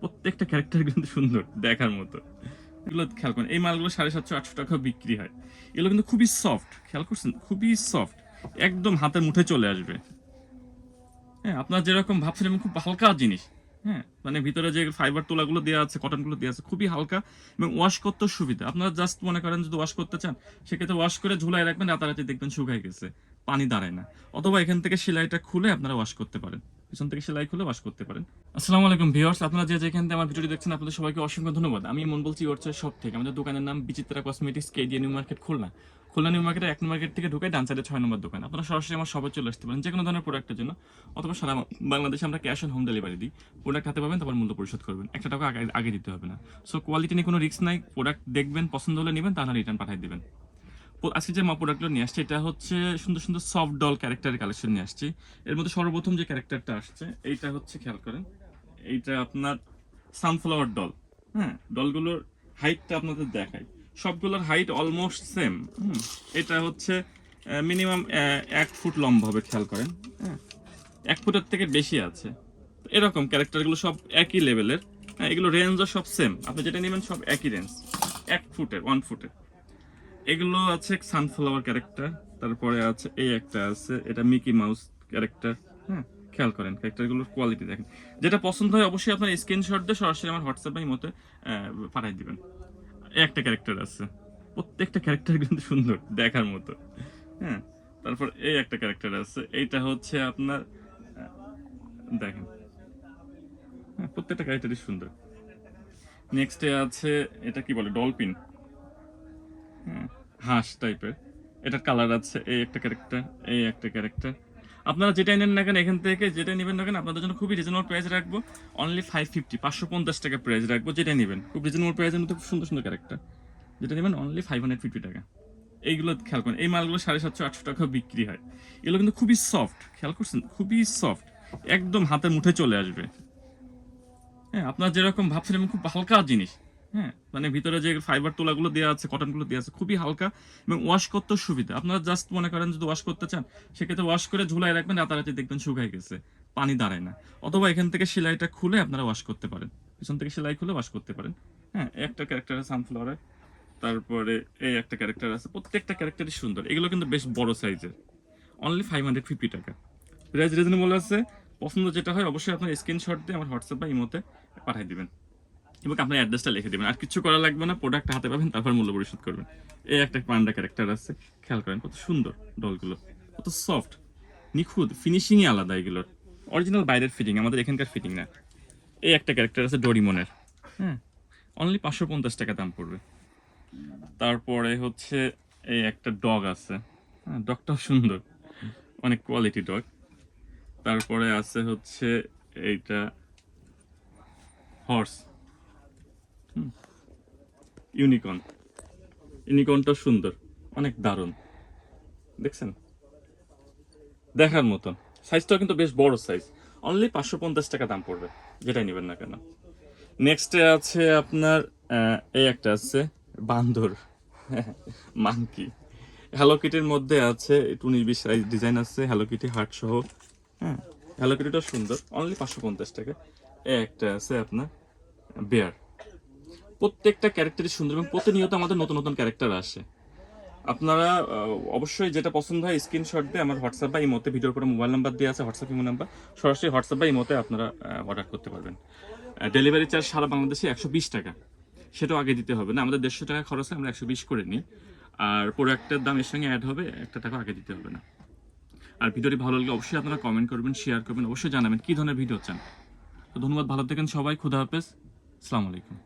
প্রত্যেকটা ক্যারেক্টার কিন্তু সুন্দর, দেখার মতো। এগুলো খেয়াল করেন, এই মালগুলো সাড়ে সাতশো, আটশো টাকা বিক্রি হয়। এগুলো কিন্তু খুবই সফট খেয়াল করছেন? খুবই সফট একদম হাতের মুঠে চলে আসবে। হ্যাঁ আপনার যেরকম ভাবছেন, এরকম খুব হালকা জিনিস। হ্যাঁ মানে ভিতরে যে ফাইবার তোলাগুলো দেওয়া আছে কটনগুলো দেওয়া আছে, খুবই হালকা এবং ওয়াশ করতে সুবিধা। আপনারা জাস্ট মনে করেন যদি ওয়াশ করতে চান, সেক্ষেত্রে ওয়াশ করে ঝুলাই রাখবেন, রাতারাতি দেখবেন শুকাই গেছে, পানি দাঁড়ায় না। অথবা এখান থেকে সেলাইটা খুলে আপনারা ওয়াশ করতে পারেন। পিছন থেকে সেলাই খুলে ওয়াশ করতে পারেন। আসসালামু আলাইকুম ভিউয়ার্স, আপনারা যে যেখান থেকে আমার ভিডিওটি দেখছেন, আপনাদের সবাইকে অসংখ্য ধন্যবাদ। আমি মন বলছি ওরচের সব থেকে। আমাদের দোকানের নাম Bichitra cosmetics, KDA new market, Khulna. Khulna new মার্কেটের এক মার্কেট থেকে ঢুকে ডান সাইডে ছয় নম্বর দোকান। আপনারা সরাসরি আমার সবাই চলে আসতে পারেন যে কোনো ধরনের প্রোডাক্টের জন্য, অথবা সারা বাংলাদেশে আমরা ক্যাশ অন হোম ডেলিভারি দিই। প্রোডাক্ট হাতে পাবেন, তারপর মূল্য পরিশোধ করবেন। একটা টাকা আগে আগে দিতে হবে না। সো কোয়ালিটি নিয়ে কোনো রিস্ক নাই প্রোডাক্ট দেখবেন, পছন্দ হলে নেবেন তাহলে রিটার্ন পাঠিয়ে দেবেন। আজকে যে মা প্রোডাক্টগুলো নিয়ে আসছে, এটা হচ্ছে সুন্দর সুন্দর সফট ডল ক্যারেক্টারের কালেকশন নিয়ে আসছি। এর মধ্যে সর্বপ্রথম যে ক্যারেক্টারটা আসছে, এইটা হচ্ছে, খেয়াল করেন, এইটা আপনার সানফ্লাওয়ার ডল হ্যাঁ ডলগুলোর হাইটটা আপনাদের দেখাই। সবগুলোর হাইট অলমোস্ট সেম এটা হচ্ছে মিনিমাম এক ফুট লম্বা হবে, খেয়াল করেন হ্যাঁ এক ফুটের থেকে বেশি আছে। এরকম ক্যারেক্টারগুলো সব একই লেভেলের হ্যাঁ এগুলো রেঞ্জও সব সেম আপনি যেটা নেবেন সব একই রেঞ্জ এক ফুটের ওয়ান ফুটের। এগুলো আছে সানফ্লাওয়ার ক্যারেক্টার তারপরে আছে এই একটা আছে এটা মিকি মাউস ক্যারেক্টার হ্যাঁ খেয়াল করেন ক্যারেক্টারগুলোর কোয়ালিটি দেখেন। যেটা পছন্দ হয় অবশ্যই আপনার স্ক্রিনশট দিয়ে সরাসরি আমার হোয়াটসঅ্যাপে মতো পাঠাই দিবেন। একটা ক্যারেক্টার আছে প্রত্যেকটা ক্যারেক্টার কিন্তু সুন্দর দেখার মতো হ্যাঁ তারপর এই একটা ক্যারেক্টার আছে এইটা হচ্ছে আপনার দেখেন হ্যাঁ প্রত্যেকটা ক্যারেক্টারই সুন্দর। নেক্সটে আছে এটা কি বলে ডলফিন হ্যাঁ, হাঁস টাইপের এটার কালার আছে এই একটা ক্যারেক্টার এই একটা ক্যারেক্টার আপনারা যেটাই নেন না কেন, এখান থেকে যেটা নেবেন না কেন, আপনাদের জন্য খুবই রিজনেবল প্রাইস রাখব। অনলি ফাইভ ফিফটি পাঁচশো পঞ্চাশ টাকা প্রাইস রাখব যেটা নেবেন। খুব রিজনেবল প্রাইসের মধ্যে খুব সুন্দর সুন্দর ক্যারেক্টার যেটা নেবেন অনলি ফাইভ হান্ড্রেড ফিফটি টাকা। এইগুলো খেয়াল করেন, এই মালগুলো সাড়ে সাতশো, আটশো টাকা বিক্রি হয়। এগুলো কিন্তু খুবই সফট খেয়াল করছেন? খুবই সফট একদম হাতের মুঠে চলে আসবে। হ্যাঁ আপনার যেরকম ভাবছেন খুব হালকা জিনিস। হ্যাঁ মানে ভিতরে যে ফাইবার তোলাগুলো দেওয়া আছে কটনগুলো দেওয়া আছে, খুবই হালকা এবং ওয়াশ করতে সুবিধা। আপনারা জাস্ট মনে করেন যদি ওয়াশ করতে চান, সেক্ষেত্রে ওয়াশ করে ঝুলাই রাখবেন, রাতারাতি দেখবেন শুকাই গেছে, পানি দাঁড়ায় না। অথবা এখান থেকে সেলাইটা খুলে আপনারা ওয়াশ করতে পারেন। পিছন থেকে সেলাই খুলে ওয়াশ করতে পারেন। হ্যাঁ একটা ক্যারেক্টার আছে সানফ্লাওয়ারের তারপরে এই একটা ক্যারেক্টার আছে, প্রত্যেকটা ক্যারেক্টারই সুন্দর। এগুলো কিন্তু বেশ বড় সাইজের অনলি ফাইভ হান্ড্রেড ফিফটি টাকা। প্রাইস রিজনেবল আছে। পছন্দ যেটা হয়, অবশ্যই আপনার স্ক্রিনশট দিয়ে আমার হোয়াটসঅ্যাপ বা ইমোতে পাঠিয়ে দিবেন। এবং আপনার অ্যাড্রেসটা লিখে দেবেন। আর কিছু করা লাগবে না প্রোডাক্ট হাতে পাবেন, তারপর মূল্য পরিশোধ করবেন। এই একটা পান্ডা ক্যারেক্টার আছে, খেয়াল করেন কত সুন্দর ডলগুলো কত সফট নিখুঁত ফিনিশিংই আলাদা এগুলোর। অরিজিনাল বাইরের ফিটিং আমাদের এখানকার ফিটিং না। এই একটা ক্যারেক্টার আছে ডোরিমনের হ্যাঁ অনলি পাঁচশো পঞ্চাশ টাকা দাম পড়বে। তারপরে হচ্ছে এই একটা ডগ আছে। হ্যাঁ ডগটাও সুন্দর। অনেক কোয়ালিটি ডগ তারপরে আছে হচ্ছে এইটা হর্স ইউনিকর্ন ইউনিকর্নটা সুন্দর, অনেক দারুণ। দেখছেন? দেখার মতন। সাইজটাও কিন্তু বেশ বড় সাইজ। অনলি পাঁচশো পঞ্চাশ টাকা দাম পড়বে, যেটাই নেবেন না কেন। নেক্সটে আছে আপনার এই একটা আছে, বান্দর। মাংকি হ্যালো কিটির মধ্যে আছে উনিশ বিশ সাইজ ডিজাইন আছে হ্যালো কিটি হার্ট সহ। হ্যাঁ হ্যালো কিটিটা সুন্দর অনলি পাঁচশো পঞ্চাশ টাকা। এই একটা আছে আপনার বেয়ার প্রত্যেকটা ক্যারেক্টারই সুন্দর এবং প্রতিনিয়ত আমাদের নতুন নতুন ক্যারেক্টার আসে। আপনারা অবশ্যই যেটা পছন্দ হয় স্ক্রিনশট দিয়ে আমার হোয়াটসঅ্যাপ বা ইমোতে ভিডিওর পরে মোবাইল নাম্বার দিয়ে আছে হোয়াটসঅ্যাপ ইমো নাম্বার সরাসরি হোয়াটসঅ্যাপ বা ইমোতে আপনারা অর্ডার করতে পারবেন। ডেলিভারি চার্জ সারা বাংলাদেশে একশো বিশ টাকা। সেটাও আগে দিতে হবে না, আমাদের দেড়শো টাকা খরচে আমরা একশো বিশ করে নিই। আর প্রোডাক্টের দাম এর সঙ্গে অ্যাড হবে, একটা টাকা আগে দিতে হবে না। আর ভিডিওটি ভালো লাগলে অবশ্যই আপনারা কমেন্ট করবেন শেয়ার করবেন, অবশ্যই জানাবেন কী ধরনের ভিডিও চান। তো ধন্যবাদ, ভালো থাকেন সবাই, খুদা হাফেজ, আসসালামু আলাইকুম।